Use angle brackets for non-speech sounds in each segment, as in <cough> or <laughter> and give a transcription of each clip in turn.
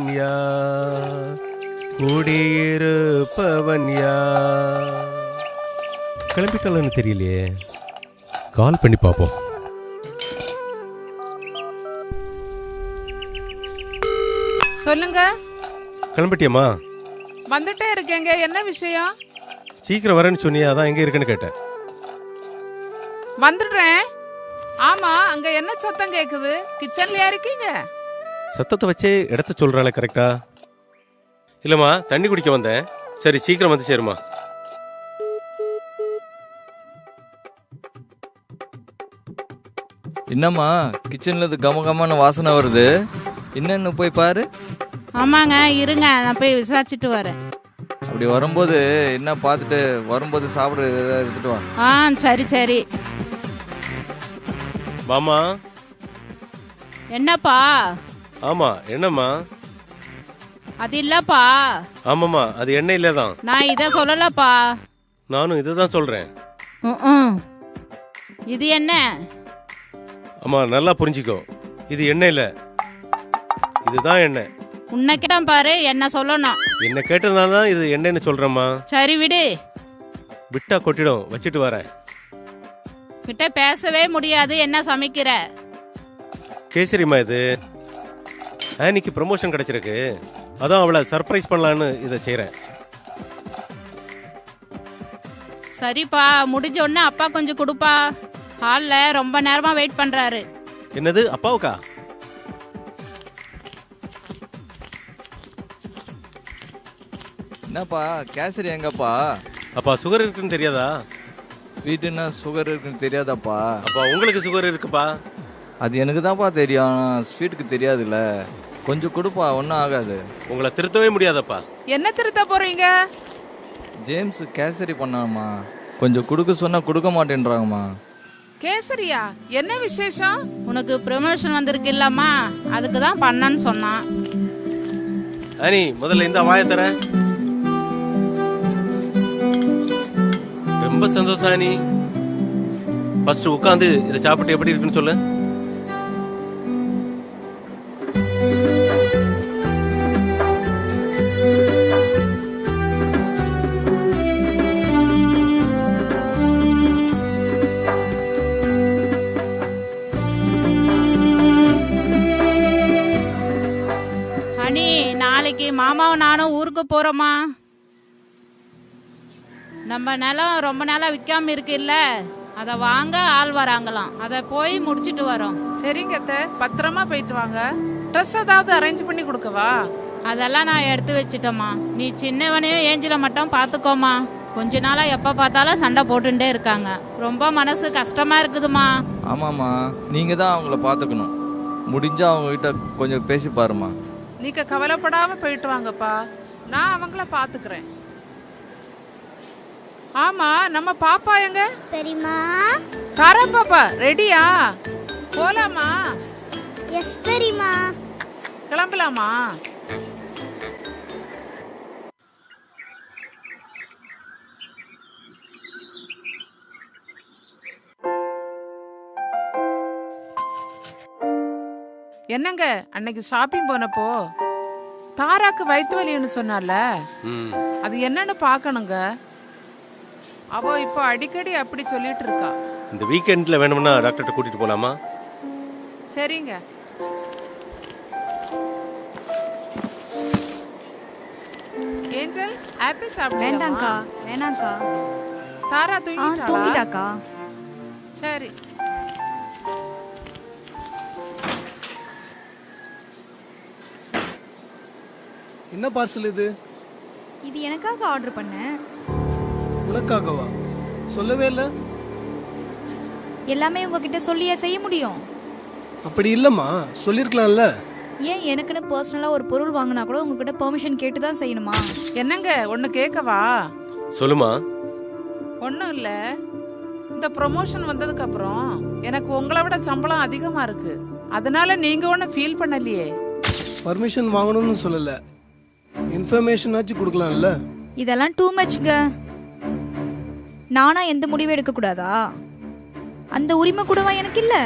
குடியிருப்பவன் யார்? குடியிருப்பவன் யார்? கிளம்பிட்டாலன்னு தெரியலையே. கால் பண்ணி பார்ப்போம். சொல்லுங்க. கிளம்பிட்டியம்மா? வந்துட்டே இருக்கேங்க. என்ன விஷயம்? சீக்கிரம் வரேன்னு சொன்னியே அதான் எங்கே இருக்குன்னு கேட்டேன். வந்துடுறேன். ஆமா அங்க என்ன சத்தம் கேக்குது? கிச்சன்லயா இருக்கீங்க? சத்தத்தை வச்சே இடத்த சொல்கிறாளே கரெக்டா இல்லைம்மா தண்ணி குடிக்க வந்தேன். சரி சீக்கிரம் வந்து சேருமா என்னம்மா கிச்சன்ல இது கம கமன்னு வாசனை வருது. என்னன்னு போய் பாரு. ஆமாங்க இருங்க நான் போய் விசாரிச்சுட்டு வரேன். அப்படி வரும்போது என்ன பார்த்துட்டு வரும்போது சாப்பிட ஏதாவது எடுத்துட்டு வா. ஆ சரி சரி. வாமா என்னப்பா? ஆமாம் என்னம்மா? அது இல்லப்பா. ஆமாம்மா அது எண்ணெய் இல்லை தான். நான் இதை சொல்லலப்பா. நானும் இதை தான் சொல்கிறேன் ம்ம். இது என்ன? ஆமாம் நல்லா புரிஞ்சிக்கோ. இது எண்ணெய் இல்லை இதுதான் எண்ணெய். உன்னை கேட்டான் பாரு என்ன சொல்லணும். என்ன கேட்டதுனால தான் இது எண்ணெய்னு சொல்கிறேம்மா சரி விடு. விட்டா கொட்டிடும் வச்சுட்டு வரேன். கிட்ட பேசவே முடியாது என்ன சமைக்கிற? கேசரிம்மா இது. ஆனிக்கு ப்ரமோஷன் கிடைச்சிருக்கு. அதான் அவளை சர்ப்ரைஸ் பண்ணலான்னு இதை செய்கிறேன் சரிப்பா முடிஞ்ச உடனே அப்பா கொஞ்சம் கொடுப்பா. ஹாலில் ரொம்ப நேரமா வெயிட் பண்றாரு. என்னது அப்பாவுக்கா? என்னப்பா கேசரி எங்கப்பா? அப்பா சுகர் இருக்குன்னு தெரியாதா? வீட்டுன்னா சுகர் இருக்குன்னு தெரியாதாப்பா? அப்பா உங்களுக்கு சுகர் இருக்குப்பா. அது எனக்கு தான்ப்பா தெரியும் ஸ்வீட்டுக்கு தெரியாதுல்ல. கொஞ்சம் கொடுப்பா ஒன்றும் ஆகாது. உங்களை திருத்தவே முடியாதப்பா. என்ன திருத்த போறீங்க? ஜேம்ஸ் கேசரி பண்ணாமா கொஞ்சம் கொடுக்க சொன்னா கொடுக்க மாட்டேன்றாங்கம்மா. கேசரியா? என்ன விசேஷம்? உனக்கு ப்ரமோஷன் வந்திருக்கு இல்லம்மா அதுக்கு தான் பண்ணன்னு சொன்னான். ஆனி முதல்ல இந்த வாயை தர ரொம்ப சந்தோஷம் ஆனி ஃபர்ஸ்ட் உட்காந்து இதை சாப்பிட்டு எப்படி இருக்குன்னு சொல்லு. மாமாவும் நானும் ஊருக்கு போறோமா? நம்ம நிலம் ரொம்ப நாளா விற்காம இருக்கு இல்ல அதை வாங்க ஆள் வராங்களாம். அதை போய் முடிச்சிட்டு வரோம். சரிங்க அத்தை. பத்திரமா போயிட்டு வாங்க. ட்ரெஸ் ஏதாவது அரேஞ்ச் பண்ணி கொடுக்கவா? அதெல்லாம் நான் எடுத்து வச்சிட்டேம்மா. நீ சின்னவனையும் ஏஞ்சில மட்டும் பார்த்துக்கோமா கொஞ்ச நாளா எப்ப பார்த்தாலும் சண்டை போட்டுட்டே இருக்காங்க. ரொம்ப மனசு கஷ்டமா இருக்குதுமா ஆமாம்மா. நீங்கள் தான் அவங்கள பார்த்துக்கணும் முடிஞ்சா அவங்க கிட்ட கொஞ்சம் பேசி பாருமா நீங்க கவலைப்படாம போயிட்டு வாங்கப்பா. நான் அவங்கள பாத்துக்கிறேன். ஆமா நம்ம பாப்பா எங்க? பெரியமா தாரா பாப்பா ரெடியா? போலாமா? எஸ் பெரியமா கிளம்பலாமா? என்னங்க அன்னைக்கு ஷாப்பிங் போனப்போ தாராக்கு வயிற்று வலின்னு சொன்னால ம். அது என்னன்னு பார்க்கணுங்க. அவ இப்போ அடிக்கடி அப்படி சொல்லிட்டு இருக்கா. இந்த வீக்கெண்டில் வேணும்னா டாக்டர்கிட்ட கூட்டிகிட்டு போகலாமா சரிங்க. ஏஞ்சல் ஆப்பிள் சாப்பிடுங்க வேண்டாங்க்கா வேணாங்க்கா தாரா தூங்கிட்டாக்கா. சரி. என்ன பார்சல் இது? இது எனக்காக ஆர்டர் பண்ணேன் உனக்காகவா? சொல்லவே இல்லை. எல்லாமே உங்ககிட்ட சொல்லியே செய்ய முடியும். அப்படி இல்லைம்மா. சொல்லியிருக்கலாம்ல ஏன் எனக்குன்னு பர்சனலாக ஒரு பொருள் வாங்கினா கூட உங்ககிட்ட பெர்மிஷன் கேட்டு தான் செய்யணுமா? என்னங்க? ஒன்று கேட்கவா சொல்லுமா. ஒன்றும் இல்லை. இந்த ப்ரொமோஷன் வந்ததுக்கு அப்புறம் எனக்கு உங்களை விட சம்பளம் அதிகமாக இருக்கு. அதனால நீங்க ஒன்றும் ஃபீல் பண்ணலையே. பர்மிஷன் வாங்கணும்னு சொல்லலை. இன்ஃபர்மேஷன் ஆச்சு கொடுக்கலாம்ல? இதெல்லாம் டூ மச்ங்க நானா எந்த முடிவும் எடுக்கக்கூடாதா? அந்த உரிமை கூடவா எனக்கு இல்லை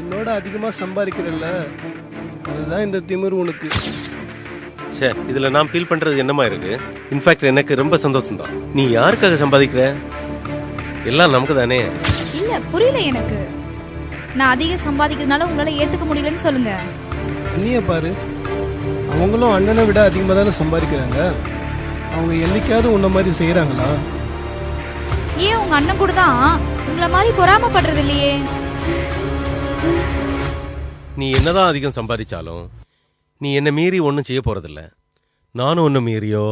என்னோட அதிகமாக சம்பாதிக்கிறல்ல அதுதான் இந்த திமிரு உனக்கு. சே இதுல நான் ஃபீல் பண்றது என்னமா இருக்கு? இன்ஃபேக்ட் எனக்கு ரொம்ப சந்தோஷம் தான் நீ யாருக்காக சம்பாதிக்கிற? எல்லாம் நமக்கு தானே இல்லை புரியல எனக்கு. நான் அதிக சம்பாதிக்கிறதுனால உங்களால் ஏற்றுக்க முடியலன்னு சொல்லுங்க. அண்ணிய பாரு. அவங்களும் அண்ணனை விட அதிகமாக தானே சம்பாதிக்கிறாங்க? அவங்க என்னைக்காவது உன்ன மாதிரி செய்கிறாங்களா ஏன் உங்க அண்ணன் கூட தான் உங்களை மாதிரி பொறாமப்படுறது இல்லையே நீ என்னதான் அதிகம் சம்பாதிச்சாலும் நீ என்னை மீறி ஒன்றும் செய்ய போறதில்ல. நானும் ஒன்றும் மீறியோ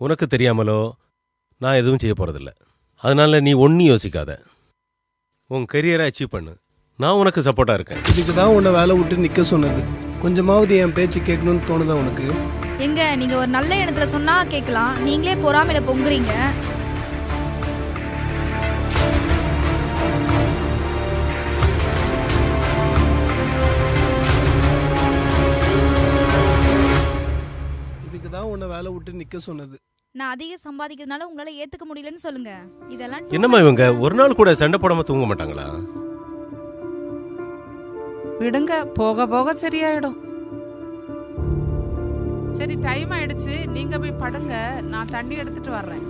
உனக்கு தெரியாமலோ நான் எதுவும் செய்ய போறதில்ல. அதனால நீ ஒன்றும் யோசிக்காத. உன் கரியரை அச்சீவ் பண்ணு. நான் உனக்கு சப்போர்ட்டாக இருக்கேன். இதுக்கு தான் உன்னை வேலை விட்டு நிற்க சொன்னது. கொஞ்சமாவது என் பேச்சு கேட்கணும்னு தோணுதா உனக்கு? எங்க நீங்க ஒரு நல்ல இடத்துல சொன்னா கேட்கலாம். நீங்களே பொறாமையில பொங்குறீங்க. இதுக்கு தான் உன்னை வேலை விட்டு நிற்க சொன்னது. நான் அதிக சம்பாதிக்கிறதுனால உங்களால ஏத்துக்க முடியலன்னு சொல்லுங்க. இதெல்லாம் என்னம்மா இவங்க? ங்க. ஒரு நாள் கூட சண்டை போடாம தூங்க மாட்டாங்களா? விடுங்க போக போக சரியாயிடும் சரி டைம் ஆயிடுச்சு நீங்க போய் படுங்க நான் தண்ணி எடுத்துட்டு வர்றேன்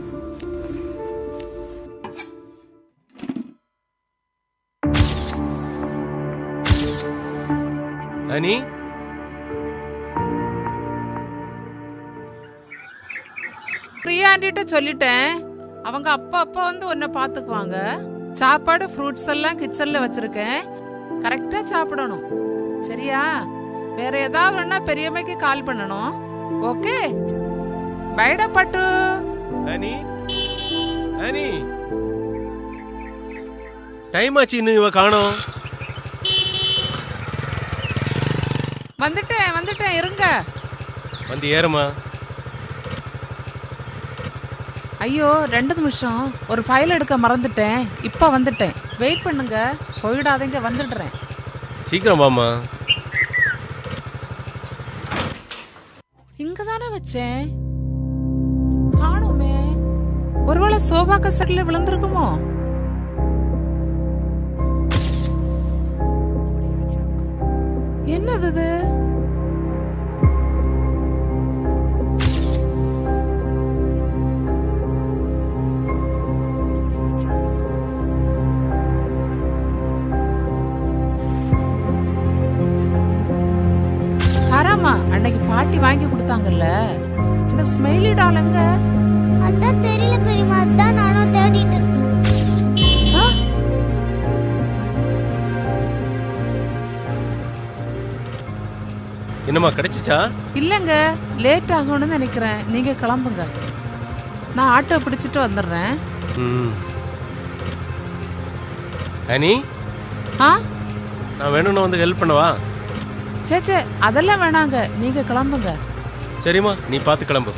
அனி பிரியாண்டிட்ட சொல்லிட்டேன் அவங்க அப்பா அப்பா வந்து உன்னை பார்த்துக்குவாங்க சாப்பாடு ஃப்ரூட்ஸ் எல்லாம் கிச்சன்ல வச்சிருக்கேன் கரெக்டா சாப்பிடணும். சரியா? வேற ஏதாவது வேணா பெரியம்மைக்கு கால் பண்ணணும். ஓகே பைடா பட்டு. அனி அனி டைம் ஆச்சு இன்னும் இவ காணோம். வந்துட்டேன் வந்துட்டேன் இருங்க. வந்து ஏறுமா ஐயோ ரெண்டு நிமிஷம். ஒரு ஃபைல் எடுக்க மறந்துட்டேன். இப்போ வந்துட்டேன். வெயிட் பண்ணுங்க. போயிடாதீங்க வந்துடுறேன். சீக்கிரம் வாமா இங்க தானே வச்சேன். காணுமே. ஒருவேளை சோபா கசட்ல விழுந்திருக்குமோ? என்னது இது? அன்னைக்கு பாட்டி வாங்கி கொடுத்தாங்கல்ல? இந்த ஸ்மைலி டால் எங்க அதான் தெரியல பெரியம்மா அதான் நானும் தேடிட்டு இருக்கேன்? என்னம்மா கிடைச்சிச்சா? இல்லைங்க லேட் ஆகும்னு நினைக்கிறேன். நீங்க கிளம்புங்க. நான் ஆட்டோ பிடிச்சிட்டு வந்துடுறேன். ம். அனி? ஆ? நான் வேணும்னு வந்து ஹெல்ப் பண்ணவா? சே சே அதெல்லாம் வேணாங்க. நீங்க கிளம்புங்க. சரிம்மா நீ பார்த்து கிளம்பு.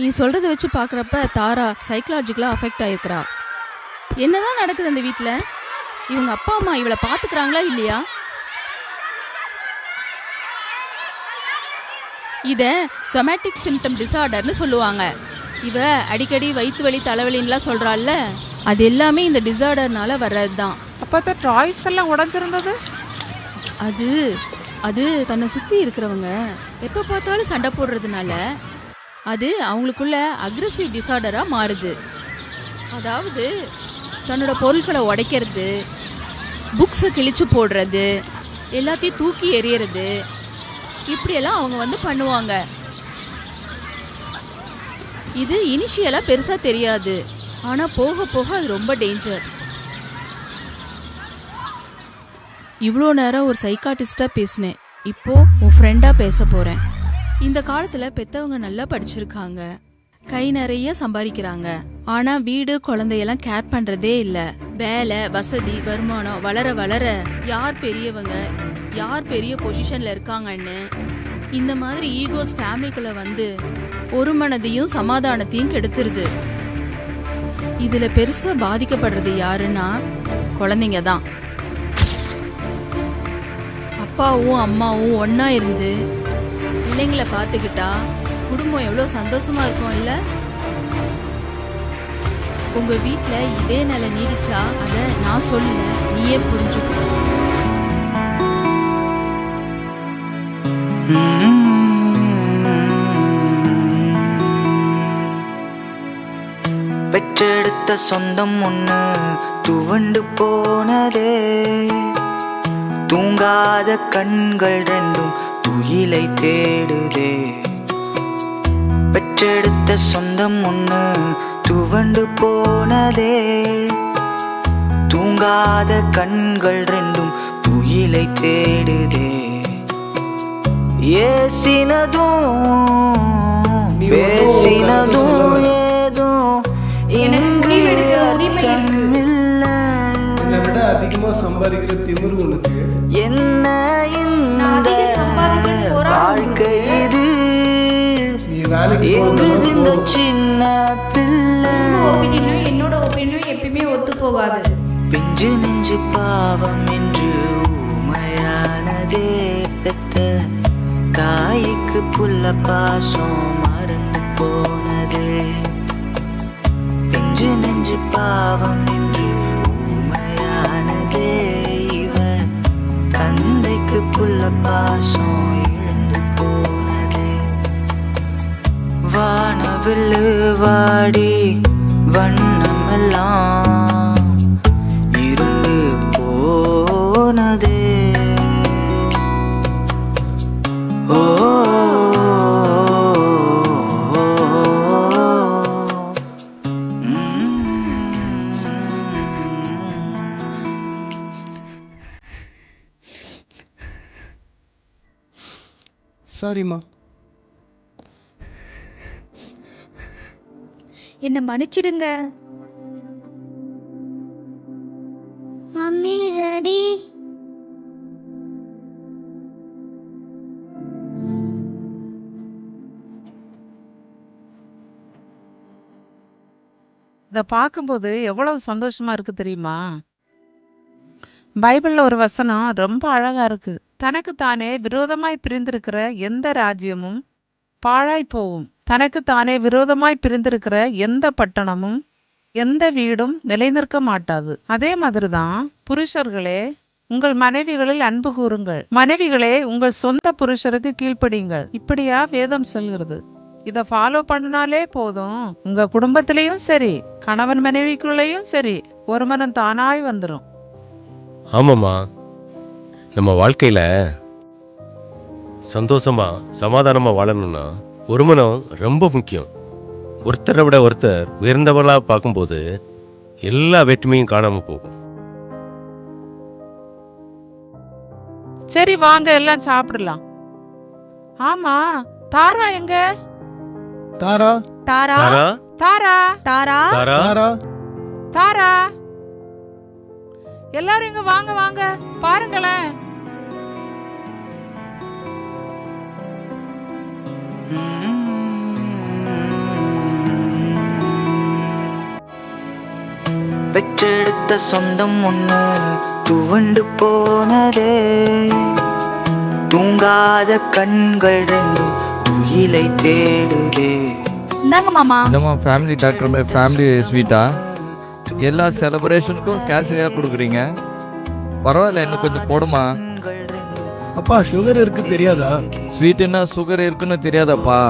நீ சொல்றத வச்சு பார்க்குறப்ப தாரா சைக்கலாஜிக்கலாக அஃபெக்ட் ஆயிருக்கிறா. என்னதான் நடக்குது அந்த வீட்டில் இவங்க அப்பா அம்மா இவளை பார்த்துக்கிறாங்களா இல்லையா? இத சொமேட்டிக் சிம்டம் டிசார்டர்னு சொல்லுவாங்க. இவ அடிக்கடி வயிற்று வலி தலைவலின்லாம் சொல்றாள்ல அது எல்லாமே இந்த டிசார்டர்னால வர்றது தான் அப்போ அந்த டாய்ஸ் எல்லாம் உடஞ்சிருந்தது? அது அது தன்னை சுற்றி இருக்கிறவங்க. எப்போ பார்த்தாலும் சண்டை போடுறதுனால அது அவங்களுக்குள்ள அக்ரெசிவ் டிசார்டராக மாறுது. அதாவது தன்னோட பொருட்களை உடைக்கிறது புக்ஸை கிழிச்சு போடுறது எல்லாத்தையும் தூக்கி எறியறது இப்படியெல்லாம் அவங்க வந்து பண்ணுவாங்க. இது இனிஷியலாக பெருசாக தெரியாது. ஆனால் போக போக அது ரொம்ப டேஞ்சர் இவ்வளோ நேரம் ஒரு சைக்காட்டிஸ்டாக பேசினேன். இப்போ உன் ஃப்ரெண்டாக பேச போகிறேன் இந்த காலத்தில் பெத்தவங்க நல்லா படிச்சிருக்காங்க. கை நிறைய சம்பாதிக்கிறாங்க. ஆனால் வீடு குழந்தையெல்லாம் கேர் பண்ணுறதே இல்லை. வேலை வசதி வருமானம் வளர வளர யார் பெரியவங்க? யார் பெரிய பொசிஷன்ல இருக்காங்கன்னு? இந்த மாதிரி ஈகோஸ் ஃபேமிலிக்குள்ள வந்து ஒரு மனதையும் சமாதானத்தையும் கெடுத்துருது. இதில் பெருசாக பாதிக்கப்படுறது யாருன்னா குழந்தைங்க தான். அப்பாவும் அம்மாவும் ஒன்னா இருந்து பிள்ளைங்களை பார்த்துக்கிட்டா குடும்பம் எவ்வளோ சந்தோஷமா இருக்கும் இல்லை? உங்க வீட்டில் இதே நிலை நீடிச்சா அதை நான் சொல்லல நீயே புரிஞ்சுக்கோ. பெற்றெடுத்த சொந்தம் ஒண்ணு துவண்டு போனதே. தூங்காத கண்கள் ரெண்டும் துயிலை தேடுதே. பெற்றெடுத்த சொந்தம் ஒண்ணு துவண்டு போனதே. தூங்காத கண்கள் ரெண்டும் துயிலை தேடுதே. ஏசினதும் பேசினதும் கருத்து ஏதோ எனக்கு இங்கு. என்னை விட அதிகமாக சம்பாதிக்கிற திமிரு உனக்கு. என்ன வாழ்க்கை இது. எங்குது இந்த சின்ன பிள்ளை? ஒப்பீனியனும் என்னோட ஒப்பீனியனும் எப்பயுமே ஒத்து போகாது. பிஞ்சு நெஞ்சு பாவம் என்று ஊமையானதே தாய்க்கு புள்ள பாசம் மறந்து போனதே. பிஞ்சு நெஞ்சு பாவம் என்று ஊமையானதே இவன் தந்தைக்கு புள்ள பாசம் விழுவாடி வண்ணமெல்லாம் இருந்து போனது. ஓ சாரிம்மா. என்னை மன்னிச்சிடுங்க. Mummy ready. இதை பார்க்கும்போது எவ்வளவு சந்தோஷமா இருக்கு தெரியுமா? பைபிள்ல ஒரு வசனம் ரொம்ப அழகா இருக்கு. தனக்கு தானே விரோதமாய் பிரிந்திருக்கிற எந்த ராஜ்யமும் பாழாய் போகும். தனக்கு தானே விரோதமாய் பிரிந்திருக்கிற எந்த பட்டணமும் எந்த வீடும் நிலைநிற்க மாட்டாது. அதே மாதிரிதான் புருஷர்களே உங்கள் மனைவிகளில் அன்பு கூறுங்கள். மனைவிகளே உங்கள் சொந்த புருஷருக்கு கீழ்ப்படியுங்கள். இப்படியா வேதம் சொல்கிறது. இதை ஃபாலோ பண்ணினாலே போதும். உங்க குடும்பத்திலையும் சரி கணவன் மனைவிக்குள்ளேயும் சரி ஒரு மனம் தானாய் வந்துடும் ஆமாம்மா. நம்ம வாழ்க்கையில் சந்தோஷமா சமாதானமாக வாழணும்னா ஒரு மனம் ரொம்ப முக்கியம். ஒருத்தரை விட ஒருத்தர் உயர்ந்தவர்களாக பார்க்கும்போது எல்லா வேற்றுமையும் காணாமல் போகும். சரி வாங்க எல்லாம் சாப்பிடலாம். ஆமா தாரா எங்க? தாரா? தாரா? தாரா? தாரா? தாரா? தாரா? தாரா? தாரா? எல்லாரும் இங்க வாங்க வாங்க பாருங்களேன். பெற்றெடுத்த சொந்தம் ஒண்ணு துவண்டு போனதே. தூங்காத கண்கள் ரெண்டும் துயிலை தேடுதே. இந்தாங்க மாமா. என்னம்மா ஃபேமிலி டாக்டர் ஃபேமிலி ஸ்வீட்டா எல்லா செலிப்ரேஷனுக்கும் கேசரியாக கொடுக்குறீங்க? பரவாயில்ல இன்னும் கொஞ்சம் போடுமா? அப்பா சுகர் இருக்கு தெரியாதா? ஸ்வீட்டுன்னா சுகர் இருக்குன்னு தெரியாதாப்பா?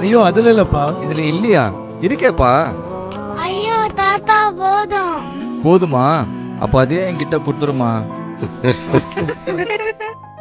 ஐயோ அதுல இல்லப்பா. இதுல இல்லையா? இருக்கேப்பா. தாத்தா போதும். போதுமா? அப்ப அதே என்கிட்ட கொடுத்துருமா? <laughs>